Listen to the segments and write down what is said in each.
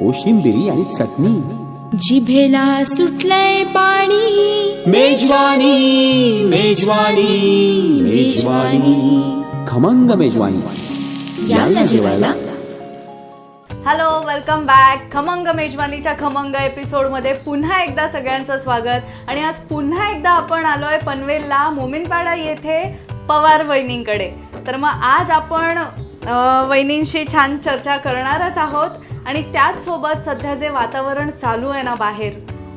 कोशिंबिरी आणि चटणी. जिभेला सुटलंय पाणी. मेजवानी मेजवानी मेजवानी. खमंग मेजवानी. याला जेवायला. हॅलो वेलकम बॅक खमंग मेजवानीच्या खमंग एपिसोडमध्ये पुन्हा एकदा सगळ्यांचं स्वागत. आणि आज पुन्हा एकदा आपण आलोय पनवेलला मोमीनपाडा येथे पवार वहिनींकडे. तर मग आज आपण वहिनींशी छान चर्चा करणारच आहोत. आणि त्याचसोबत सध्या जे वातावरण चालू आहे ना बाहेर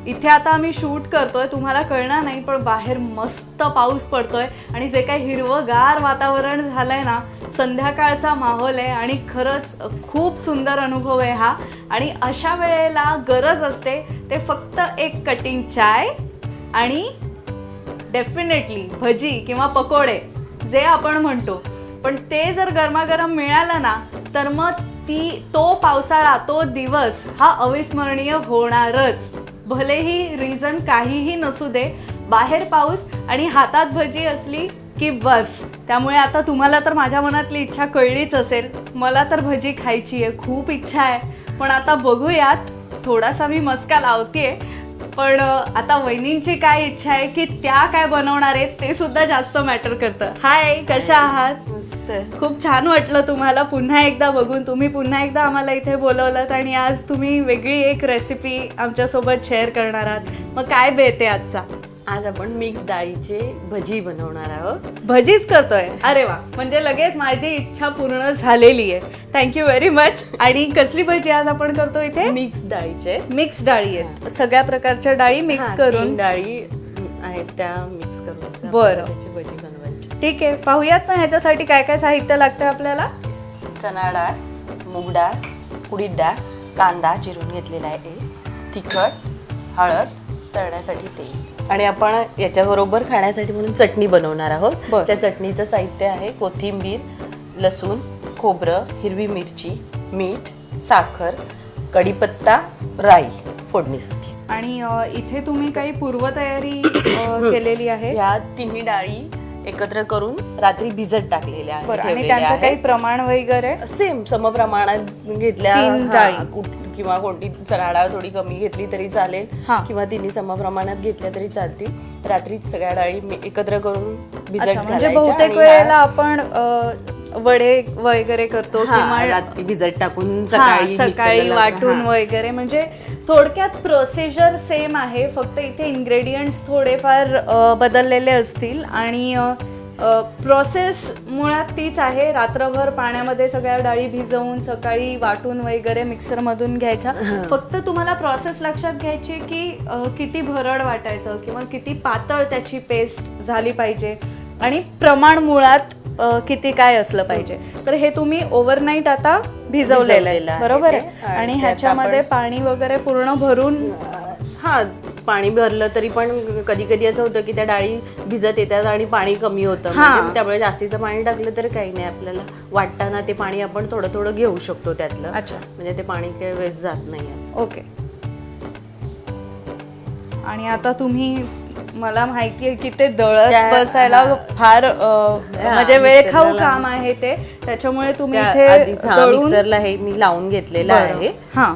इथे आता आम्ही शूट करतोय तुम्हाला कळणार नाही पण बाहेर मस्त पाऊस पडतोय आणि जे काही हिरवंगार वातावरण झालंय ना संध्याकाळचा माहोल आहे आणि खरंच खूप सुंदर अनुभव आहे हा. आणि अशा वेळेला गरज असते ते फक्त एक कटिंग चाय आणि डेफिनेटली भजी किंवा पकोडे जे आपण म्हणतो. पण ते जर गरमागरम मिळालं ना तर मग ती तो पावसाळा तो दिवस हा अविस्मरणीय होणारच. भलेही रिझन काहीही नसू दे बाहेर पाऊस आणि हातात भजी असली की बस. त्यामुळे आता तुम्हाला तर माझ्या मनातली इच्छा कळलीच असेल. मला तर भजी खायची आहे खूप इच्छा आहे. पण आता बघूयात थोडासा मी मस्का लावतेय. पण आता वहिनींची काय इच्छा आहे की त्या काय बनवणार आहेत ते सुद्धा जास्त मॅटर करतं. हाय कशा आहात? मस्त. खूप छान वाटलं तुम्हाला. पुन्हा एकदा बघून तुम्ही पुन्हा एकदा आम्हाला इथे बोलवलं आणि आज तुम्ही वेगळी एक रेसिपी आमच्यासोबत शेअर करणार आहात. मग काय बेते आजचा? आज आपण मिक्स डाळीचे भजी बनवणार आहोत. भजीच करतोय. अरे वा. म्हणजे लगेच माझी इच्छा पूर्ण झालेली आहे. थँक्यू व्हेरी मच आणि कसली भजी आज आपण करतो इथे? मिक्स डाळीचे. मिक्स डाळी आहेत सगळ्या प्रकारच्या डाळी मिक्स करून. डाळी आहेत त्या मिक्स करून बरं. भजी बनवायची. ठीक आहे. पाहूयात ना ह्याच्यासाठी काय काय साहित्य लागतं आपल्याला? चणा डाळ मूग डाळ उडीद डाळ कांदा चिरून घेतलेला आहे. तिखट हळद तळण्यासाठी तेल. आणि आपण याच्याबरोबर खाण्यासाठी म्हणून चटणी बनवणार आहोत. बरं. त्या चटणीचं साहित्य आहे कोथिंबीर लसूण खोबरं हिरवी मिरची मीठ साखर कढीपत्ता राई फोडणीसाठी. आणि अ, इथे तुम्ही काही पूर्वतयारी अ, केलेली आहे? या तिन्ही डाळी एकत्र करून रात्री भिजत टाकलेल्या आहेत, बरं. आणि ठेवलेल्या त्यांचं काही. प्रमाण वगैरे? सेम समप्रमाणात घेतल्या. तीन हा, डाळी. कुठ- किंवा कोणती डाळ थोडी कमी घेतली तरी चालेल हा. किंवा तिन्ही समप्रमाणात घेतल्या तरी चालतील रात्री सगळ्या डाळी मी- एकत्र करून भिजत अच्छा म्हणजे घालायच्या बहुतेक आणि वेळेला आपण अ, वडे वगैरे करतो हा, किंवा रात्री भिजत टाकून हा, सकाळी सकाळी मिक्सरला- वाटून हा. वगैरे म्हणजे थोडक्यात प्रोसिजर सेम आहे फक्त इथे इन्ग्रेडियंट्स थोडेफार अ, बदललेले असतील आणि प्रोसेस मुळात तीच आहे. रात्रभर पाण्यामध्ये सगळ्या डाळी भिजवून सकाळी वाटून वगैरे मिक्सरमधून घ्यायच्या. फक्त तुम्हाला प्रोसेस लक्षात घ्यायची की किती भरड वाटायचं किंवा किती पातळ त्याची पेस्ट झाली पाहिजे आणि प्रमाण मुळात किती काय असलं पाहिजे. तर हे तुम्ही ओव्हरनाईट आता भिजवलेलं आहे. बरोबर. आहे? आणि ह्याच्यामध्ये पाणी वगैरे पूर्ण भरून हा पाणी भरलं तरी पण कधी कधी असं होतं की त्या डाळी भिजत येतात आणि पाणी कमी होतं. हा. म्हणजे त्यामुळे जास्तीचं पाणी टाकलं तर काही नाही आपल्याला. वाटताना ते पाणी आपण थोडं थोडं घेऊ शकतो त्यातलं. अच्छा. म्हणजे ते पाणी काही वेस्ट जात नाही ओके. आणि आता तुम्ही मला माहिती आहे की ते दळत त्या- बसायला. फार अ, म्हणजे वेळ खाऊ मिक्सरला काम आहे ते. त्याच्यामुळे तुम्ही इथे आधीच हा दळून मिक्सरला हे मी लावून घेतलेलं बरं. आहे. हा.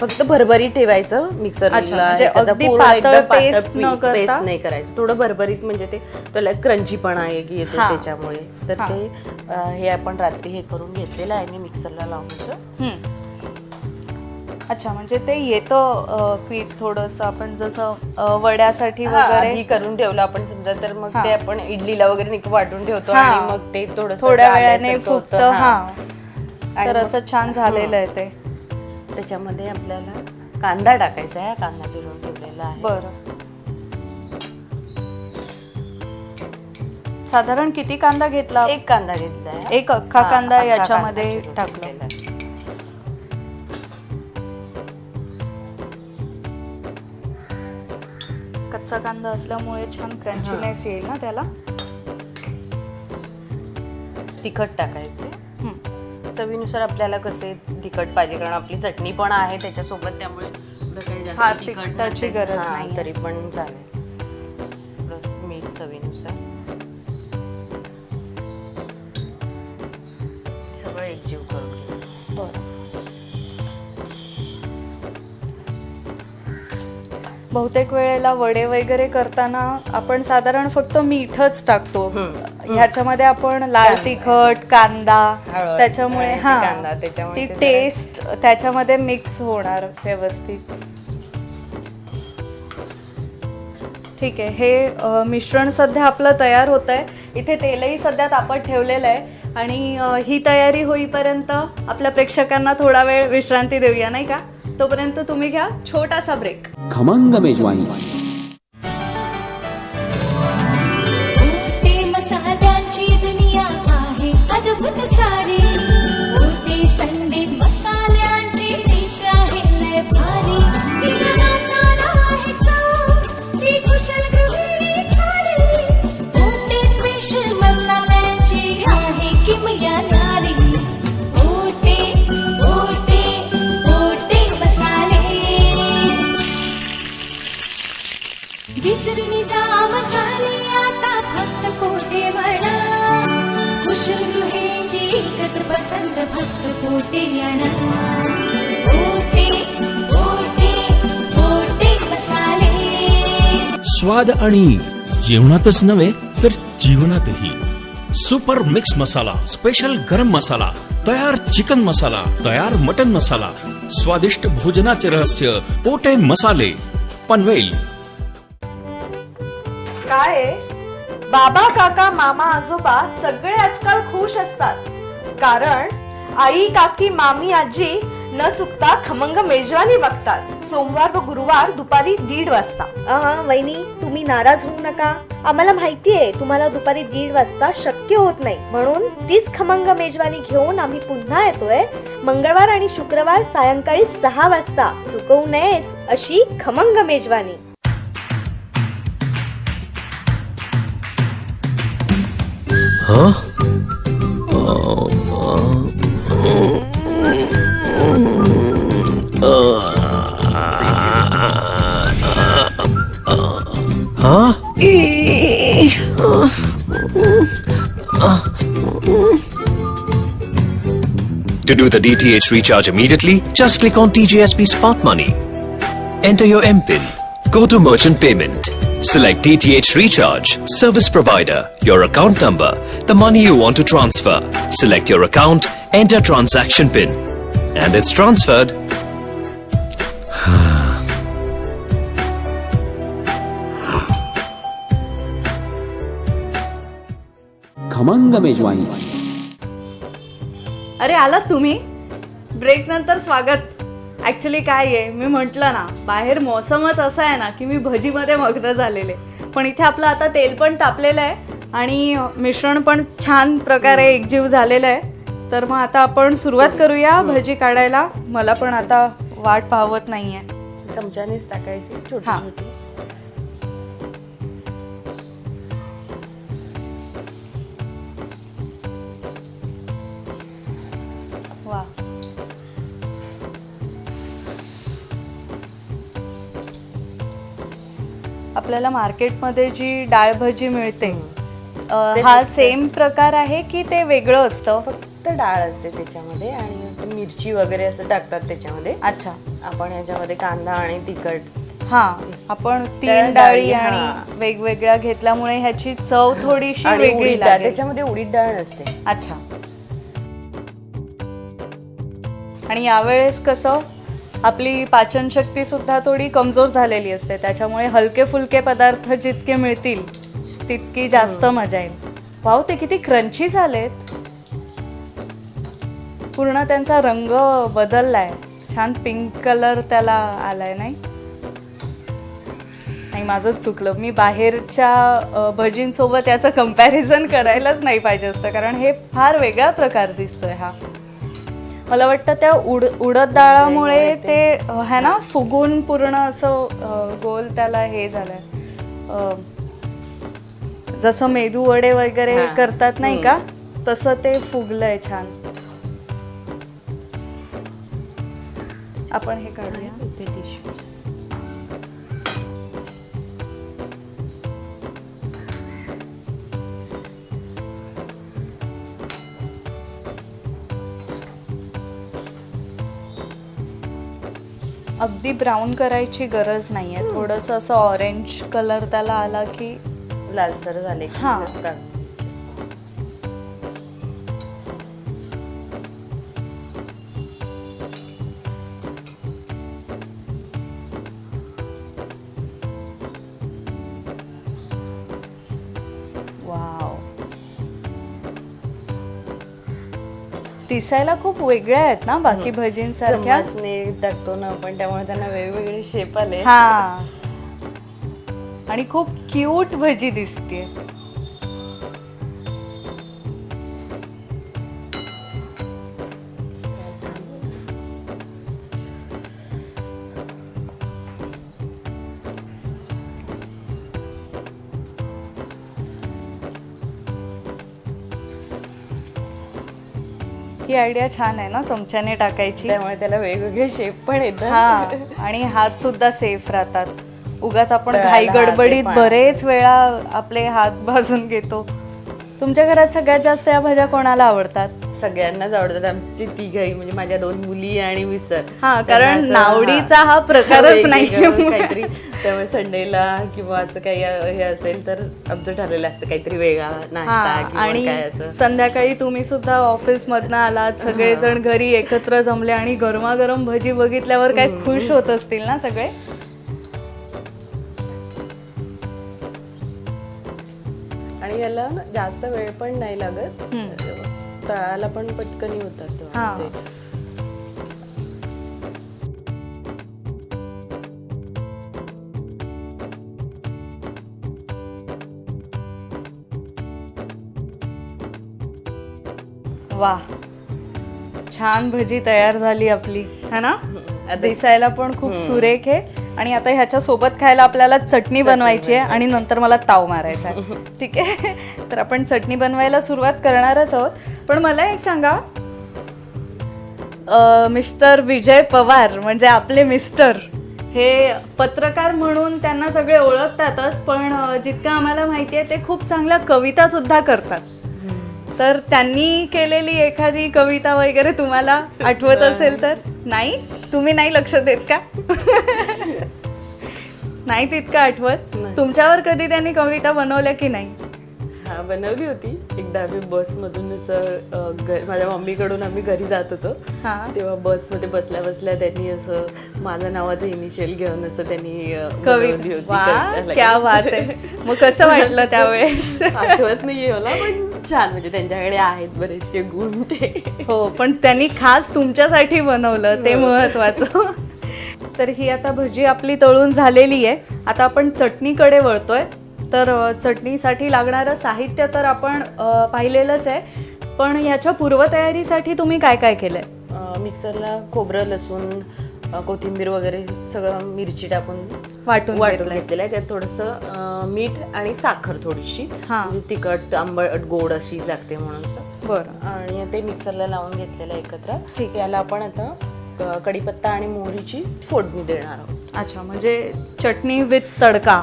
फक्त भरभरीत ठेवायचं मिक्सरला अच्छा, म्हणजे अगदी पातळ paste न करता? नाही करायचं थोडं भरभरीत म्हणजे ते त्याला क्रंचीपणा आहे की येतो हा. त्याच्यामुळे तर हा. ते अं, हे आपण रात्री हे करून घेतलेलं आहे मी मिक्सरला लावून हम्म. अच्छा म्हणजे ते येतं अ, पीठ थोडस आपण जसं अ, वड्यासाठी हा, वगैरे करून ठेवलं आपण समजा तर मग हा. ते आपण इडलीला वगैरे निक वाटून ठेवतो हा. आणि मग ते थोडं थोड्या वेळाने फुगत हा तर असं छान झालेलं आहे ते त्याच्यामध्ये आपल्याला कांदा टाकायचा आहे. कांदा चिरून ठेवलेला आहे. बरं. साधारण किती कांदा घेतला? एक कांदा घेतला आहे. एक अख्खा कांदा याच्यामध्ये टाकलेला आहे. कच्चा कांदा असल्यामुळे छान क्रंचीनेस येईल ना त्याला? तिखट टाकायचे. चवीनुसार आपल्याला कसे तिखट पाहिजे कारण आपली चटणी पण आहे त्याच्यासोबत त्यामुळे एवढं काही जास्त हा, तिखट तिखटाची नसेल. गरज हा, नाहीये. तरी पण चालेल. थोडं मीठ चवीनुसार. सगळं एकजीव करून घ्यायचं बरं. बहुतेक वेळेला वडे वगैरे करताना आपण साधारण फक्त मीठच टाकतो. ह्याच्यामध्ये आपण लाल तिखट कांदा हळद, त्याच्यामुळे हा कांदा, त्याच्यामुळे ती ते जरा- टेस्ट त्याच्यामध्ये मिक्स होणार व्यवस्थित. ठीक आहे हे अ, मिश्रण सध्या आपलं तयार होत आहे इथे तेलही सध्या तापत ठेवलेलं आहे. आणि अ, ही तयारी होईपर्यंत आपल्या प्रेक्षकांना थोडा वेळ विश्रांती देऊया नाही का? तोपर्यंत तुम्ही घ्या छोटासा ब्रेक खमंग मेजवानी स्वाद आणि जेवणातच नव्हे तर जीवनातही. सुपर मिक्स मसाला स्पेशल गरम मसाला तयार चिकन मसाला तयार मटन मसाला स्वादिष्ट भोजनाचे रहस्य पोटे मसाले पनवेल. काय आहे? बाबा काका मामा आजोबा सगळे आजकाल खुश असतात. कारण आई काकी मामी आजी न चुकता खमंग मेजवानी बघतात. सोमवार व गुरुवार दुपारी दीड वाजता. वहिनी तुम्ही नाराज होऊ नका. आम्हाला माहितीये तुम्हाला दुपारी दीड वाजता शक्य होत नाही. म्हणून तीच खमंग मेजवानी घेऊन आम्ही पुन्हा येतोय. मंगळवार आणि शुक्रवार सायंकाळी सहा वाजता. चुकवू नयेच अशी खमंग मेजवानी. To do the DTH recharge immediately, just click on TJSP Smart Money. Enter your MPIN. Go to Merchant Payment. Select DTH Recharge, Service Provider, your account number, the money you want to transfer. Select your account, enter transaction PIN. And it's transferred. खमंग मेजवानी अरे आलात तुम्ही? Break नंतर स्वागत. Actually काय आहे मी म्हटलं ना बाहेर मोसमच असा आहे ना की मी भजीमध्ये मग्न झालेले. पण इथे आपलं आता तेल पण तापलेलं आहे आणि मिश्रण पण छान प्रकारे एकजीव झालेलं आहे. तर मग आता आपण सुरुवात करूया भजी काढायला. मला पण आता वाट पाहवत नाहीये. चमच्यानेच टाकायची छोटी हा. छोटी. आपल्याला मार्केटमध्ये जी डाळ भजी मिळते अ, हा सेम प्रकार आहे की ते वेगळं असतं? फक्त डाळ असते त्याच्यामध्ये आणि ते मिरची वगैरे असं टाकतात त्याच्यामध्ये. अच्छा. आपण ह्याच्यामध्ये कांदा आणि तिखट. हा आपण त्या तीन डाळी डाळी, हा. आणि वेगवेगळ्या घेतल्यामुळे ह्याची चव थोडीशी आणि वेगळी उडीद डाळ लागेल. त्याच्यामध्ये उडीद डाळ नसते. अच्छा. आणि यावेळेस कसं? आपली पाचनशक्ती सुद्धा थोडी कमजोर झालेली असते. त्याच्यामुळे हलके फुलके पदार्थ जितके मिळतील तितकी जास्त मजा येईल. वाव ते किती क्रंची झालेत. पूर्ण त्यांचा रंग बदललाय. छान पिंक कलर त्याला आलाय नाही? नाही माझंच चुकलं. मी बाहेरच्या भजींसोबत याचं कंपॅरिझन करायलाच नाही पाहिजे असतं कारण हे फार वेगळा प्रकार दिसतोय हा. मला वाटतं त्या उड उडद डाळामुळे ते है ना फुगून पूर्ण असं गोल त्याला हे झालंय. जसं मेदू वडे वगैरे हा. करतात नाही का तसं ते फुगलंय छान. आपण हे काढूया. टिश्यू अगदी ब्राऊन करायची गरज नाहीये थोडस असं ऑरेंज कलर त्याला आला की लालसर झाले हा. दिसायला खूप वेगळ्या आहेत ना बाकी भजींसारख्या? टाकतो ना आपण त्यामुळे त्यांना वेगवेगळे शेप आले. हा. आणि खूप क्यूट भजी दिसते आयडिया छान आहे ना चमच्याने टाकायची. त्यामुळे त्याला वेगवेगळे शेप पण येतात. आणि हात सुद्धा सेफ राहतात. उगाच आपण घाई गडबडीत. बरेच वेळा आपले हात भाजून घेतो. तुमच्या घरात सगळ्यात जास्त या भाज्या कोणाला आवडतात? सगळ्यांनाच आवडतात. आमची तिघही म्हणजे माझ्या दोन मुली आणि मिसर हा, कारण नावडीचा हा, प्रकारच नाहीये. काहीतरी त्यामुळे संडेला किंवा असं काही हे असेल तर आमचं ठरलेलं असतं काहीतरी वेगळा नाश्ता किंवा आणि काय असं. संध्याकाळी तुम्ही सुद्धा ऑफिस मधनं आलात सगळेजण घरी एकत्र जमले आणि गरमागरम भजी बघितल्यावर काय खुश होत असतील ना सगळे? आणि याला जास्त वेळ पण नाही लागत. तळाला पण पटकनी होतात वा. छान भजी तयार झाली आपली है ना? दिसायला पण खूप सुरेख आहे. आणि आता ह्याच्या सोबत खायला आपल्याला चटणी बनवायची आहे आणि नंतर मला ताव मारायचा आहे. ठीक आहे? तर आपण चटणी बनवायला सुरुवात करणारच आहोत. पण मला एक सांगा. मिस्टर विजय पवार म्हणजे आपले मिस्टर हे पत्रकार म्हणून त्यांना सगळे ओळखतातच पण जितकं आम्हाला माहिती आहे ते खूप चांगल्या कविता सुद्धा करतात. तर त्यांनी केलेली एखादी कविता वगैरे तुम्हाला आठवत असेल तर? नाही? तुम्ही नाही लक्ष देत का? नाही तितकं आठवत? तुमच्यावर कधी त्यांनी कविता बनवल्या की नाही? हा बनवली होती. एकदा आम्ही बसमधून असं अं, घ- माझ्या मम्मीकडून आम्ही घरी जात होतो. हा. तेव्हा बसमध्ये बसल्या बसल्या त्यांनी असं माझं नावाचं इनिशियल घेऊन असं त्यांनी अं, कवी बनवली होती. वा कविता. क्या बात आहे. मग कसं वाटलं त्यावेळेस? आठवत नाहीये मला पण छान म्हणजे त्यांच्याकडे आहेत बरेचसे गुण ते. हो पण त्यांनी खास तुमच्यासाठी बनवलं ते महत्वाचं. तर ही आता भजी आपली तळून झालेली आहे. आता आपण चटणीकडे वळतोय. तर चटणीसाठी लागणारं साहित्य तर आपण पाहिलेलंच आहे पण ह्याच्या पूर्वतयारीसाठी तुम्ही काय काय केलंय अं, मिक्सरला खोबरं लसूण कोथिंबीर वगैरे सगळं मिरची टाकून वाटून वाटून. घेतलेलं आहे त्यात थोडंसं मीठ आणि साखर थोडीशी हा. म्हणजे तिखट आंबट गोड अशी लागते म्हणून. बरं आणि ते मिक्सरला लावून घेतलेलं आहे एकत्र ठीक. याला आपण आता कढीपत्ता आणि मोहरीची फोडणी देणार आहोत. अच्छा म्हणजे चटणी विथ तडका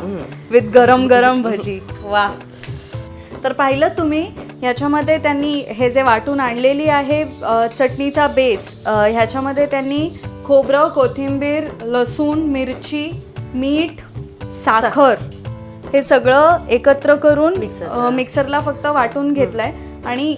विथ गरम गरम भजी. वा. तर पाहिलं तुम्ही ह्याच्यामध्ये त्यांनी हे जे वाटून आणलेली आहे चटणीचा बेस ह्याच्यामध्ये त्यांनी खोबरं कोथिंबीर लसूण मिरची मीठ साखर हे सगळं एकत्र करून मिक्सरला. फक्त वाटून घेतलंय. आणि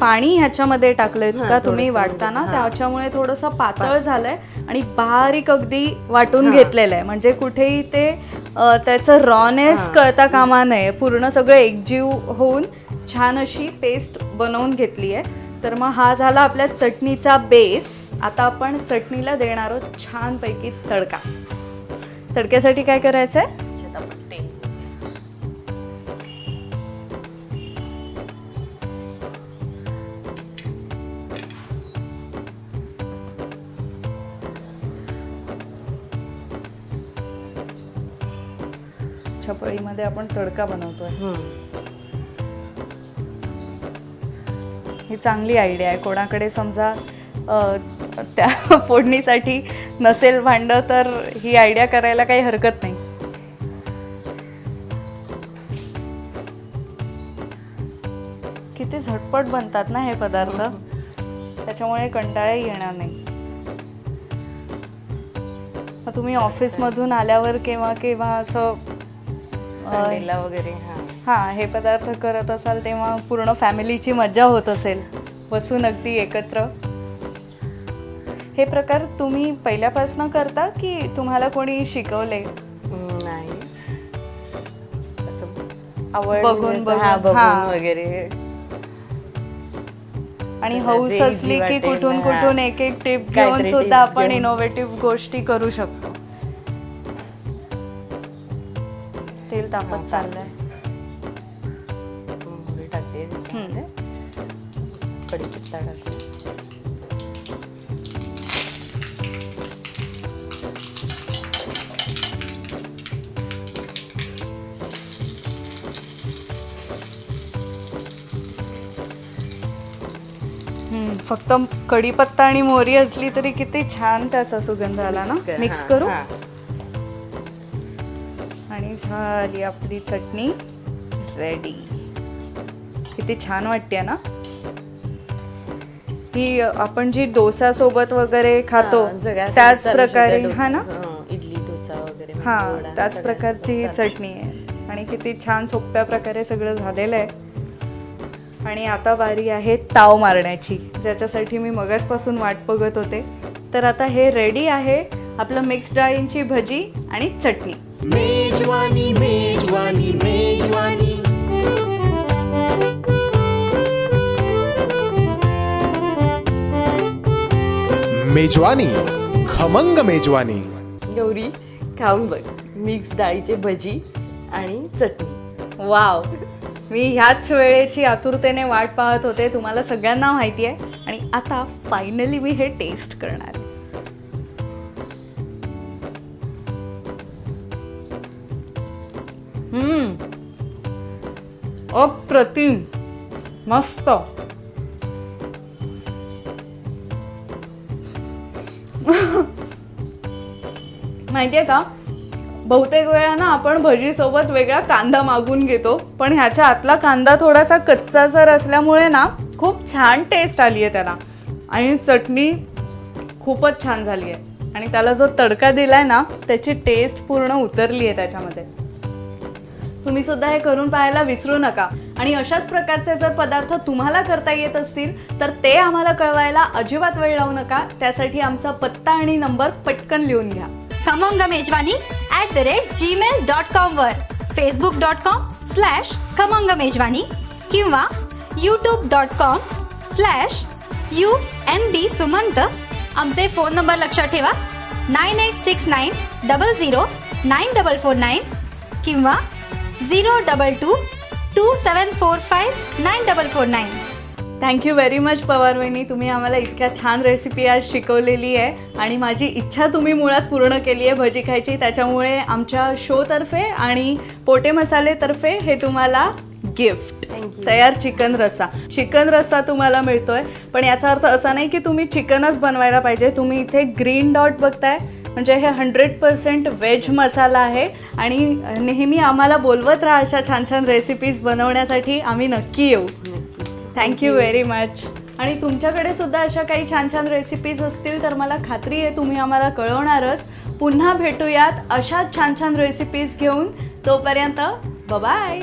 पाणी ह्याच्यामध्ये टाकलंय का तुम्ही वाटताना. त्याच्यामुळे थोडंसं पातळ झालंय आणि बारीक अगदी वाटून घेतलेलं आहे. म्हणजे कुठेही ते त्याचं रॉनेस कळता कामा नये. पूर्ण सगळं एकजीव होऊन छान अशी पेस्ट बनवून घेतली आहे. तर मग हा झाला आपल्या चटणीचा बेस आता आपण चटणीला देणार आहोत छानपैकी तडका. तडक्यासाठी काय करायचं आहे त्याच्यात आपण तडका बनवतोय. ही. चांगली आयडिया आहे. कोणाकडे समजा त्या फोडणीसाठी नसेल भांड तर ही आयडिया करायला काही हरकत नाही. किती झटपट बनतात ना हे पदार्थ. त्याच्यामुळे कंटाळा येणार नाही. तुम्ही ऑफिसमधून आल्यावर केव्हा केव्हा असं संडेला वगैरे हा. हां हे पदार्थ करत असाल तेव्हा पूर्ण फॅमिलीची मजा होत असेल. बसून अगदी एकत्र. हे प्रकार तुम्ही पहिल्यापासून करता की तुम्हाला कोणी शिकवले? नाही. असं आवड बघून- म्हणजे हा, बघून, हा. वगैरे. आणि त्याला हौस जे easy असली की वाटेल कुठून कुठून. एक एक टिप काहीतरी घेऊन सुद्धा tips आपण घेऊन. इनोव्हेटिव्ह गोष्टी करू शकतो. तेल तापत चाललंय. मोहरी टाकते. कढीपत्ता टाकते. फक्त कढीपत्ता आणि मोहरी असली तरी किती छान त्याचा सुगंध आला ना? मिक्स करू? झाली आपली चटणी. रेडी किती छान वाटते ना. ही आपण जी डोसा सोबत वगैरे खातो त्याच प्रकारे हा ना? हा, इडली डोसा वगैरे हा वडा, त्याच प्रकारची ही चटणी आहे. आणि किती छान सोप्या प्रकारे सगळं झालेलं आहे. आणि आता बारी आहे ताव मारण्याची ज्याच्यासाठी मी मगासपासून वाट बघत होते. तर आता हे रेडी आहे आपलं मिक्स डाळींची भजी आणि चटणी. मेजवानी मेजवानी मेजवानी मेजवानी खमंग मेजवानी. गौरी खाऊन बघ. मिक्स डाळीचे भजी आणि चटणी. वाव. मी ह्याच वेळेची आतुरतेने वाट पाहत होते. तुम्हाला सगळ्यांना माहिती आहे. आणि आता फायनली मी हे टेस्ट करणार अप्रतिम. मस्त. माहितीये का? बहुतेक वेळा ना आपण भजीसोबत वेगळा कांदा मागून घेतो पण ह्याच्या आतला कांदा थोडासा कच्चा जर असल्यामुळे ना खूप छान टेस्ट आली आहे त्याला. आणि चटणी खूपच छान झाली आहे आणि त्याला जो तडका दिलाय ना त्याची टेस्ट पूर्ण उतरली आहे त्याच्यामध्ये. तुम्ही सुद्धा हे करून पाहायला विसरू नका. आणि अशाच प्रकारचे जर पदार्थ तुम्हाला करता येत असतील तर ते आम्हाला कळवायला अजिबात वेळ लावू नका. त्यासाठी आमचा पत्ता आणि नंबर पटकन लिहून घ्या. Khamang Mejwani. At the rate Gmail dot com वर. Facebook dot com slash Khamang Mejwani. किंवा YouTube dot com slash U N B Sumant. आमचे फोन नंबर लक्षात ठेवा. Nine eight six nine double zero nine double four nine किंवा zero double two two seven four five nine double four nine thank you very much Pawar वहिनी तुम्ही आम्हाला इतक्या छान recipe आज शिकवलेली आहे. आणि माझी इच्छा तुम्ही मुळात पूर्ण केली आहे भजी खायची. त्याच्यामुळे आमच्या शोतर्फे आणि पोटे मसालेतर्फे हे तुम्हाला गिफ्ट तयार चिकन रस्सा चिकन रस्सा तुम्हाला मिळतोय. पण याचा अर्थ असा नाही की तुम्ही चिकनच बनवायला पाहिजे. तुम्ही इथे ग्रीन डॉट बघताय. म्हणजे हे हंड्रेड पर्सेंट व्हेज मसाला आहे. आणि नेहमी आम्हाला बोलवत राहा अशा छान छान रेसिपीज बनवण्यासाठी. आम्ही नक्की येऊ. थँक्यू व्हेरी मच आणि तुमच्याकडे सुद्धा अशा काही छान छान रेसिपीज असतील तर मला खात्री आहे तुम्ही आम्हाला कळवणारच. पुन्हा भेटूयात अशा छान छान रेसिपीज घेऊन. तोपर्यंत बाय